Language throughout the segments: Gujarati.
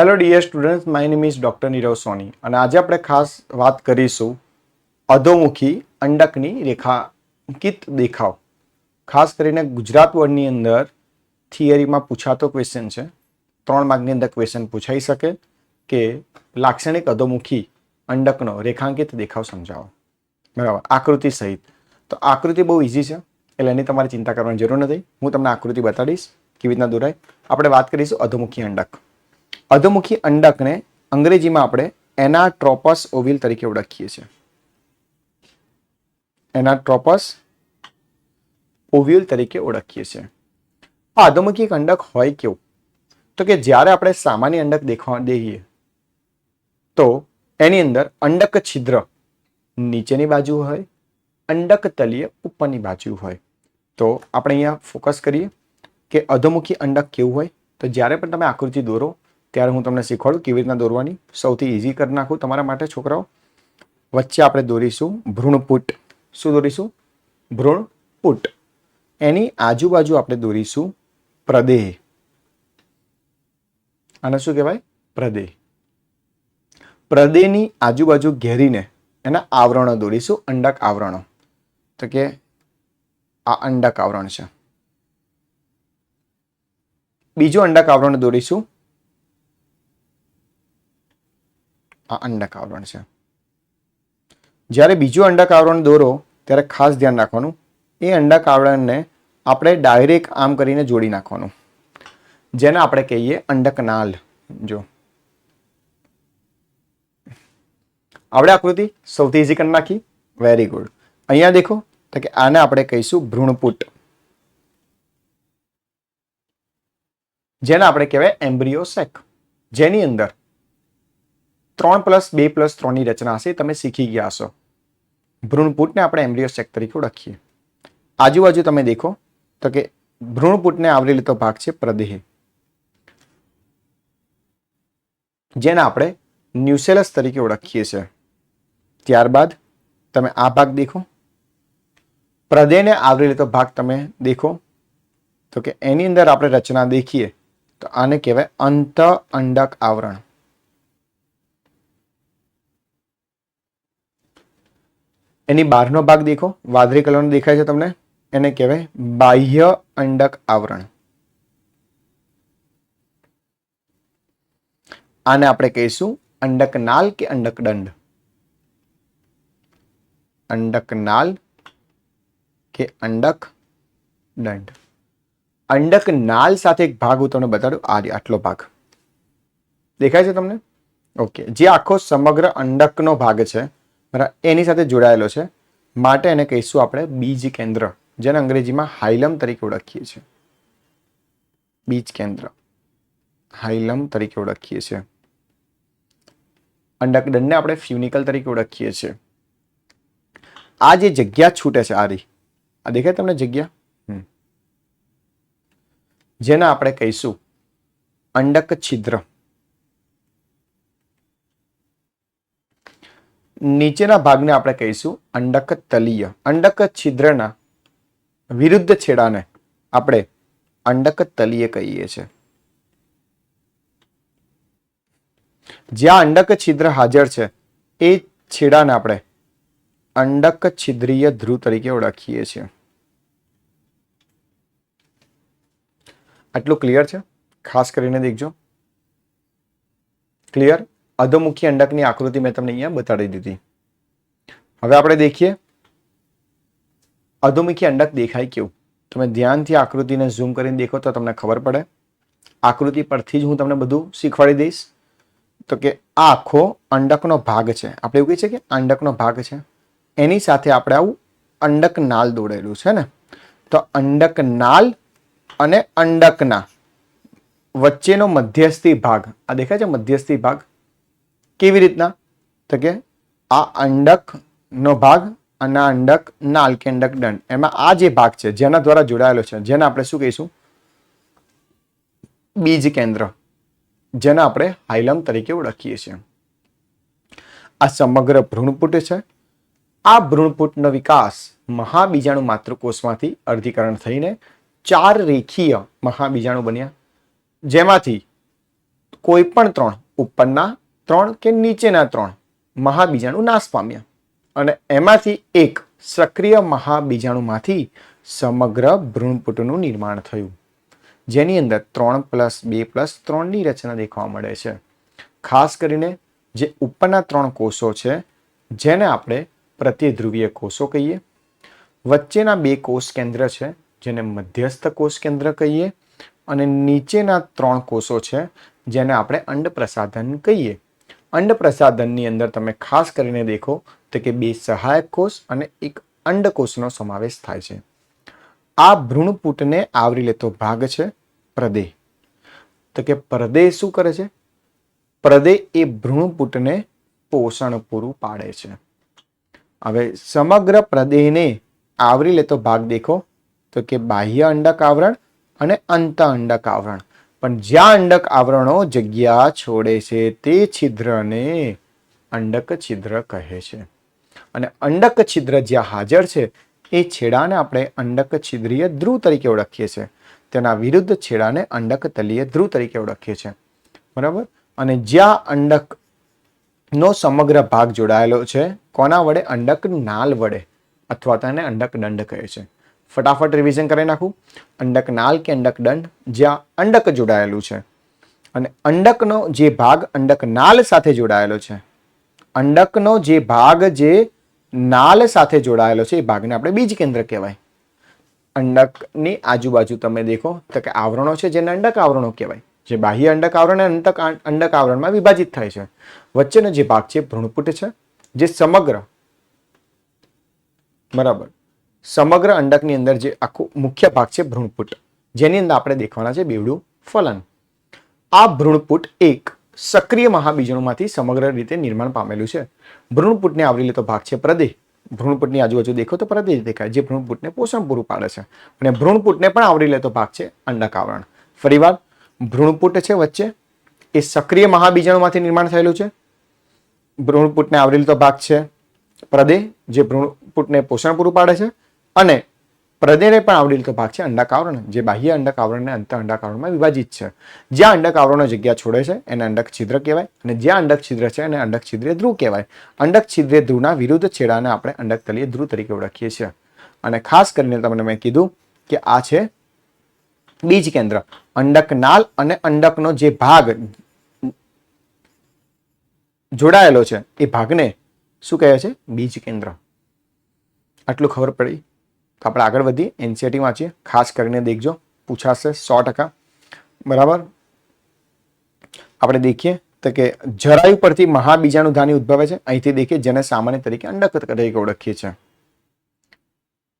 Hello dear students my name is doctor Nirav Soni અને આજે આપણે ખાસ વાત કરીશું અધોમુખી અંડકની રેખાંકિત દેખાવ. ખાસ કરીને ગુજરાત બોર્ડની અંદર થિયરીમાં પૂછાતો ક્વેશ્ચન છે. ત્રણ માર્કની અંદર ક્વેશ્ચન પૂછાઈ શકે કે લાક્ષણિક અધોમુખી અંડકનો રેખાંકિત દેખાવ સમજાવો. બરાબર. આકૃતિ સહિત. તો આકૃતિ બહુ ઇઝી છે. એટલે એની તમારે ચિંતા કરવાની જરૂર નથી. હું તમને આકૃતિ બતાડીશ કેવી રીતના દોરાય. આપણે વાત કરીશું અધોમુખી અંડક. અધોમુખી અંડકને અંગ્રેજીમાં આપણે એનાટ્રોપસ ઓવિલ તરીકે ઓળખીએ છીએ. એનાટ્રોપસ ઓવ્યુલ તરીકે ઓળખીએ છીએ. આ અધોમુખી અંડક હોય કેવું? તો કે જ્યારે આપણે સામાન્ય અંડક દેખવા દઈએ, તો એની અંદર અંડક છિદ્ર નીચેની બાજુ હોય, અંડક તલીય ઉપરની બાજુ હોય. તો આપણે અહીંયા ફોકસ કરીએ કે અધોમુખી અંડક કેવું હોય? તો જ્યારે પણ તમે આકૃતિ દોરો ત્યારે હું તમને શીખવાડું કેવી રીતના દોરવાની. સૌથી ઇઝી કરી નાખું તમારા માટે, છોકરાઓ. વચ્ચે આપણે દોરીશું ભ્રૂણપુટ. શું દોરીશું? ભ્રૂણપુટ. એની આજુબાજુ આપણે દોરીશું પ્રદેહ. આને શું કહેવાય? પ્રદેહ. પ્રદેહની આજુબાજુ ઘેરીને એના આવરણો દોરીશું, અંડક આવરણો. તો કે આ અંડક આવરણ છે. બીજું અંડક આવરણ દોરીશું. આ આવરણ છે. જ્યારે બીજું અંડક આવરણ દોરો, ત્યારે ખાસ ધ્યાન રાખવાનું, એ અંડક આવરણને આપણે ડાયરેક્ટ આમ કરીને જોડી નાખવાનું. જેને આપણે કહીએ અંડક નાલ જો. આપણે આકૃતિ? સૌથી ઇઝી કરી નાખી. વેરી ગુડ અહીંયા દેખો, તો કે આને આપણે કહીશું ભ્રૂણપુટ. જેને આપણે કહેવાય એમ્બ્રિયો સેક જેની અંદર ત્રણ પ્લસ બે પ્લસ ત્રણની રચના હશે, તમે શીખી ગયા હશો. ભ્રૂણપુટને આપણે એમ્બ્રિયો તરીકે ઓળખીએ. આજુબાજુ તમે દેખો, તો કે ભ્રૂણપુટને આવરી લેતો ભાગ છે પ્રદેહ. જેને આપણે ન્યુસેલસ તરીકે ઓળખીએ છીએ. ત્યારબાદ તમે આ ભાગ દેખો. પ્રદેહને આવરી લેતો ભાગ તમે દેખો. તો કે એની અંદર આપણે રચના દેખીએ, તો આને કહેવાય અંત અંડક આવરણ. એની બહારનો ભાગ દેખો. વાદળી કલરનો દેખાય છે તમને. એને કહેવાય બાહ્ય અંડક આવરણ. આને આપણે કહીશું અંડક નાલ કે અંડક દંડ? અંડક નાલ કે અંડક દંડ? અંડક નાલ સાથે એક ભાગ હું તમને બતાડું. આ આટલો ભાગ. દેખાય છે તમને? ઓકે. જે આખો સમગ્ર અંડકનો ભાગ છે બરાબર? એની સાથે જોડાયેલો છે. માટે એને કહીશું આપણે બીજ કેન્દ્ર, જેને અંગ્રેજીમાં હાઇલમ તરીકે ઓળખીએ છીએ. બીજ કેન્દ્ર. હાઇલમ તરીકે ઓળખીએ છીએ. અંડકદંડને આપણે ફ્યુનિકલ તરીકે ઓળખીએ છીએ. આ જે જગ્યા છૂટે છે આ રહી આ દેખાય તમને જગ્યા. જેને આપણે કહીશું અંડક છિદ્ર નીચેના ભાગને આપણે કહીશું અંડક તલીય અંડક છિદ્રના વિરુદ્ધ છેડાને આપણે અંડક તલીય કહીએ છીએ. જ્યાં અંડક છિદ્ર હાજર છે, એ છેડાને આપણે અંડક છિદ્રીય ધ્રુવ તરીકે ઓળખીએ છીએ. આટલું ક્લિયર છે? ખાસ કરીને દેખજો. ક્લિયર અધોમુખી અંડકની આકૃતિ મેં તમને અહીંયા બતાડી દીધી. હવે આપણે દેખીએ. અધોમુખી અંડક દેખાય કેવું? તમે ધ્યાનથી આકૃતિને ઝૂમ કરીને દેખો તો તમને ખબર પડે. આકૃતિ પરથી જ હું તમને બધું શીખવાડી દઈશ. તો કે આ આખો અંડકનો ભાગ છે. આપણે એવું કહીએ છીએ કે અંડકનો ભાગ છે. એની સાથે આપણે આવું અંડક નાલ દોડેલું છે ને? તો અંડક નાલ અને અંડકના વચ્ચેનો મધ્યસ્થી ભાગ. આ દેખાય છે મધ્યસ્થી ભાગ? કેવી રીતના? તો કે આ અંડકનો ભાગ અને આ અંડક નાલ કે અંડક દંડ. એમાં આ જે ભાગ છે, જેના દ્વારા જોડાયેલો છે, જેને આપણે શું કહીશું? બીજ કેન્દ્ર, જેને આપણે હાઇલમ તરીકે ઓળખીએ છીએ. આ સમગ્ર ભ્રૂણપુટ છે. આ ભ્રૂણપુટનો વિકાસ મહાબીજાણુ માતૃકોષમાંથી અર્ધીકરણ થઈને ચાર રેખીય મહાબીજાણુ બન્યા. જેમાંથી કોઈ પણ ત્રણ ઉપરના ત્રણ કે નીચેના ત્રણ મહાબીજાણુ નાશ પામ્યા. અને એમાંથી એક સક્રિય મહાબીજાણુમાંથી સમગ્ર ભ્રૂણપુટનું નિર્માણ થયું. જેની અંદર ત્રણ પ્લસ બે પ્લસ ત્રણની રચના દેખવા મળે છે. ખાસ કરીને જે ઉપરના ત્રણ કોષો છે, જેને આપણે પ્રતિધ્રુવીય કોષો કહીએ. વચ્ચેના બે કોષ કેન્દ્ર છે, જેને મધ્યસ્થ કોષ કેન્દ્ર કહીએ. અને નીચેના ત્રણ કોષો છે, જેને આપણે અંડ પ્રસાધન કહીએ. અંડ પ્રસાધનની અંદર તમે ખાસ કરીને દેખો તો કે બે સહાયક કોષ અને એક અંડકોષનો સમાવેશ થાય છે. આ ભ્રૂણપૂટને આવરી લેતો ભાગ છે પ્રદેહ. તો કે પ્રદેહ શું કરે છે? પ્રદેહ એ ભ્રૂણપૂટને પોષણ પૂરું પાડે છે. હવે સમગ્ર પ્રદેહને આવરી લેતો ભાગ દેખો તો કે બાહ્ય અંડક આવરણ અને અંત અંડક આવરણ. પણ જ્યાં અંડક આવરણો જગ્યા છોડે છે, તે છિદ્રને અંડક છિદ્ર કહે છે. અને અંડક છિદ્ર જ્યાં હાજર છે, એ છેડાને આપણે અંડક છિદ્રીય ધ્રુવ તરીકે ઓળખીએ છીએ તેના વિરુદ્ધ છેડાને અંડક તલીય ધ્રુવ તરીકે ઓળખીએ છીએ બરાબર? અને જ્યાં અંડક નો સમગ્ર ભાગ જોડાયેલો છે, કોના વડે? અંડક નાલ વડે, અથવા તેને અંડક દંડ કહે છે. ફટાફટ રિવિઝન કરી નાખું. અંડક નાલ કે અંડક દંડ, જ્યાં અંડક જોડાયેલું છે. અને અંડકનો જે ભાગ અંડક નાલ સાથે જોડાયેલો છે. અંડકનો જે ભાગ જે નાલ સાથે જોડાયેલો છે, એ ભાગને આપણે બીજ કેન્દ્ર કહેવાય. અંડકની આજુબાજુ તમે દેખો તો કે આવરણો છે, જેને અંડક આવરણો કહેવાય. જે બાહ્ય અંડક આવરણ અને અંતક અંડક આવરણમાં વિભાજિત થાય છે. વચ્ચેનો જે ભાગ છે, ભ્રૂણપુટ છે, જે સમગ્ર બરાબર. સમગ્ર અંડકની અંદર જે આખું મુખ્ય ભાગ છે ભ્રૂણપુટ. જેની અંદર આપણે દેખવાના છે બેવડું ફલન. આ ભ્રૂણપુટ એક સક્રિય મહાબીજાણુમાંથી સમગ્ર રીતે નિર્માણ પામેલું છે. ભ્રૂણપુટને આવરી લેતો ભાગ છે પ્રદેહ. ભ્રૂણપુટની આજુબાજુ દેખો તો પ્રદેહ દેખાય, જે ભ્રૂણપુટને પોષણ પૂરું પાડે છે. અને ભ્રૂણપુટને પણ આવરી લેતો ભાગ છે અંડક આવરણ ફરીવાર, ભ્રૂણપુટ છે વચ્ચે. એ સક્રિય મહાબીજાણુમાંથી નિર્માણ થયેલું છે. ભ્રૂણપુટને આવરી લેતો ભાગ છે પ્રદેહ, જે ભ્રૂણપુટને પોષણ પૂરું પાડે છે. અને પ્રદેને પણ આવરી લેતો ભાગ છે અંડક આવરણ જે બાહ્ય અંડક આવરણને અંત અંડાકાવરણમાં વિભાજિત છે. જ્યાં અંડક આવરણો જગ્યા છોડે છે, એને અંડક છિદ્ર કહેવાય અને જ્યાં અંડક છિદ્ર છે, એને અંડક છિદ્રીય ધ્રુવ કહેવાય. અંડક છિદ્રીય ધ્રુવના વિરુદ્ધ છેડાને આપણે અંડક તલીય ધ્રુવ તરીકે ઓળખીએ છીએ. અને ખાસ કરીને તમને મેં કીધું કે આ છે બીજ કેન્દ્ર. અંડક નાલ અને અંડકનો જે ભાગ જોડાયેલો છે, એ ભાગને શું કહે છે? બીજ કેન્દ્ર. આટલું ખબર પડી? તો આપણે આગળ વધીએ એનસીઆરટી વાંચીએ. ખાસ કરીને દેખજો. પૂછાશે સો ટકા. બરાબર? આપણે દેખીએ તો કે જરાયુ પરથી મહાબીજાનું ધાની ઉદ્ભવે છે. અહીંથી દેખીએ જેને સામાન્ય તરીકે અંડક તરીકે ઓળખીએ છીએ.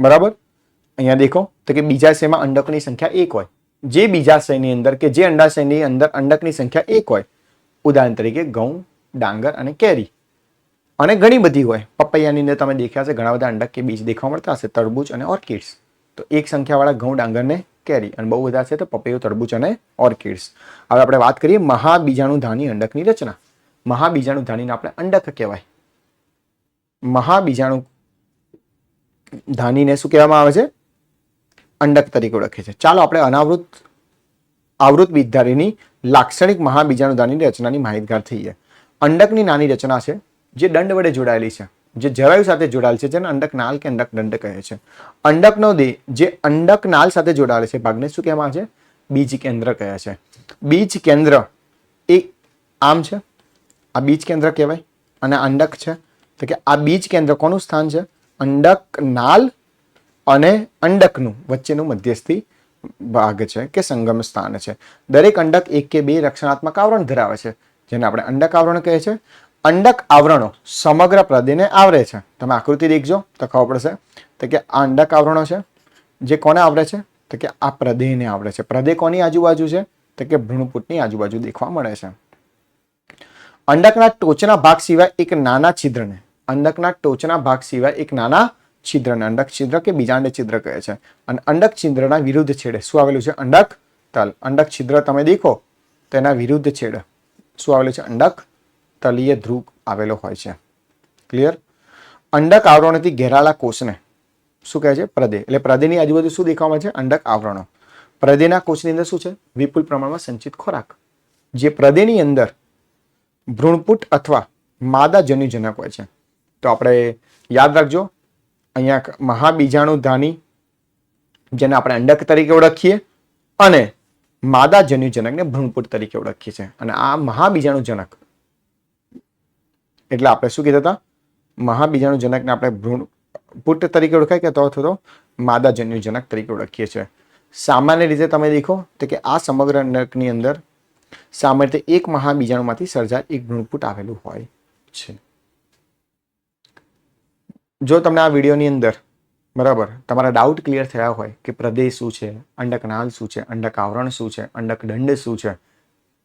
બરાબર? અહીંયા દેખો તો કે બીજાશયમાં અંડકની સંખ્યા એક હોય. જે બીજાશયની અંદર કે જે અંડાશયની અંદર અંડકની સંખ્યા એક હોય. ઉદાહરણ તરીકે ઘઉં, ડાંગર અને કેરી. અને ઘણી બધી હોય. પપૈયાની અંદર તમે દેખ્યા હશે, ઘણા બધા અંડક કે બીજ દેખવા મળતા હશે, તરબૂચ અને ઓર્કિડ્સ તો એક સંખ્યાવાળા ઘઉં ડાંગરને કેરી અને બહુ બધા છે તો પપૈયું, તરબૂચ અને ઓર્કિડ્સ હવે આપણે વાત કરીએ મહાબીજાણુ ધાની અંડકની રચના. મહાબીજાણુ ધાનીને આપણે અંડક કહેવાય. મહાબીજાણુ ધાનીને શું કહેવામાં આવે છે? અંડક તરીકે ઓળખે છે. ચાલો આપણે અનાવૃત, આવૃત બીજધારીની લાક્ષણિક મહાબીજાણુ ધાનીની રચનાની માહિતગાર થઈએ. અંડકની નાની રચના છે. જે દંડ વડે જોડાયેલી છે, જે જરાયુ સાથે જોડાયેલ છે, જેને અંડક નાલ કે અંડક દંડ કહે છે. અંડકનો દેહ જે અંડક નાલ સાથે જોડાયેલ છે, ભાગને શું કહેવામાં છે? બીજ કેન્દ્ર કહે છે. બીજ કેન્દ્ર એ આમ છે? આ બીજ કેન્દ્ર કહેવાય? અને અંડક છે? તો કે આ બીજ કેન્દ્ર કોનું સ્થાન છે? અંડક નાલ અને અંડકનું વચ્ચેનું મધ્યસ્થી ભાગ છે, કે સંગમ સ્થાન છે. દરેક અંડક એક કે બે રક્ષણાત્મક આવરણ ધરાવે છે, જેને આપણે અંડક આવરણ કહે છે. અંડક આવરણો સમગ્ર પ્રદેહને આવરે છે. તમે આકૃતિ દેખજો તો ખબર પડશે. તો કે આ અંડક આવરણો છે. જે કોને આવરે છે? તો કે આ પ્રદેહને આવરે છે. પ્રદેહ કોની આજુબાજુ છે? તો કે ભ્રૂણપુટની આજુબાજુ દેખવા મળે છે. અંડકના ટોચના ભાગ સિવાય એક નાના છિદ્રને, અંડકના ટોચના ભાગ સિવાય એક નાના છિદ્રને, અંડક છિદ્ર કે બીજાંડ છિદ્ર કહે છે. અને અંડક છિદ્રના વિરુદ્ધ છેડે શું આવેલું છે? અંડક તલ. અંડક છિદ્ર તમે દેખો, તેના વિરુદ્ધ છેડે શું આવેલું છે? અંડક તલીય ધ્રુવ આવેલો હોય છે. ક્લિયર અંડક આવરણોથી ઘેરાયેલા કોષને શું કહે છે? પ્રદે. એટલે પ્રદેની આજુબાજુ શું દેખાવા મળે છે? અંડક આવરણો. પ્રદેના કોષની અંદર શું છે? વિપુલ પ્રમાણમાં સંચિત ખોરાક. જે પ્રદેની અંદર ભ્રૂણપુટ અથવા માદા જન્યુજનક હોય છે. તો આપણે યાદ રાખજો, અહીંયા મહાબીજાણુ ધાની, જેને આપણે અંડક તરીકે ઓળખીએ અને માદા જન્યુજનકને ભ્રૂણપુટ તરીકે ઓળખીએ છીએ. અને આ મહાબીજાણુજનક એટલે આપણે શું કીધા હતા? મહાબીજાણુજનકને આપણે ભ્રૂણ, પુટ તરીકે ઓળખાય કે તો અથવા તો માદા જન્યુજનક તરીકે ઓળખીએ છીએ. સામાન્ય રીતે તમે દેખો તો કે આ સમગ્ર નરકની અંદર સામાન્ય રીતે એક મહાબીજાણુમાંથી સર્જાય એક ભ્રૂણપુટ આવેલું હોય છે. જો તમને આ વિડીયોની અંદર બરાબર તમારા ડાઉટ ક્લિયર થયા હોય કે પ્રદેશ શું છે અંડક નાલ શું છે, અંડક આવરણ શું છે અંડક દંડ શું છે,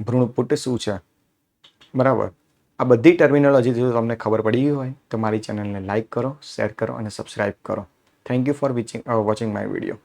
ભ્રૂણપુટ શું છે, બરાબર. આ બધી ટર્મિનોલોજી જો તમને ખબર પડી ગઈ હોય, તો મારી ચેનલને લાઈક કરો શેર કરો અને સબસ્ક્રાઇબ કરો. Thank you for watching watching my video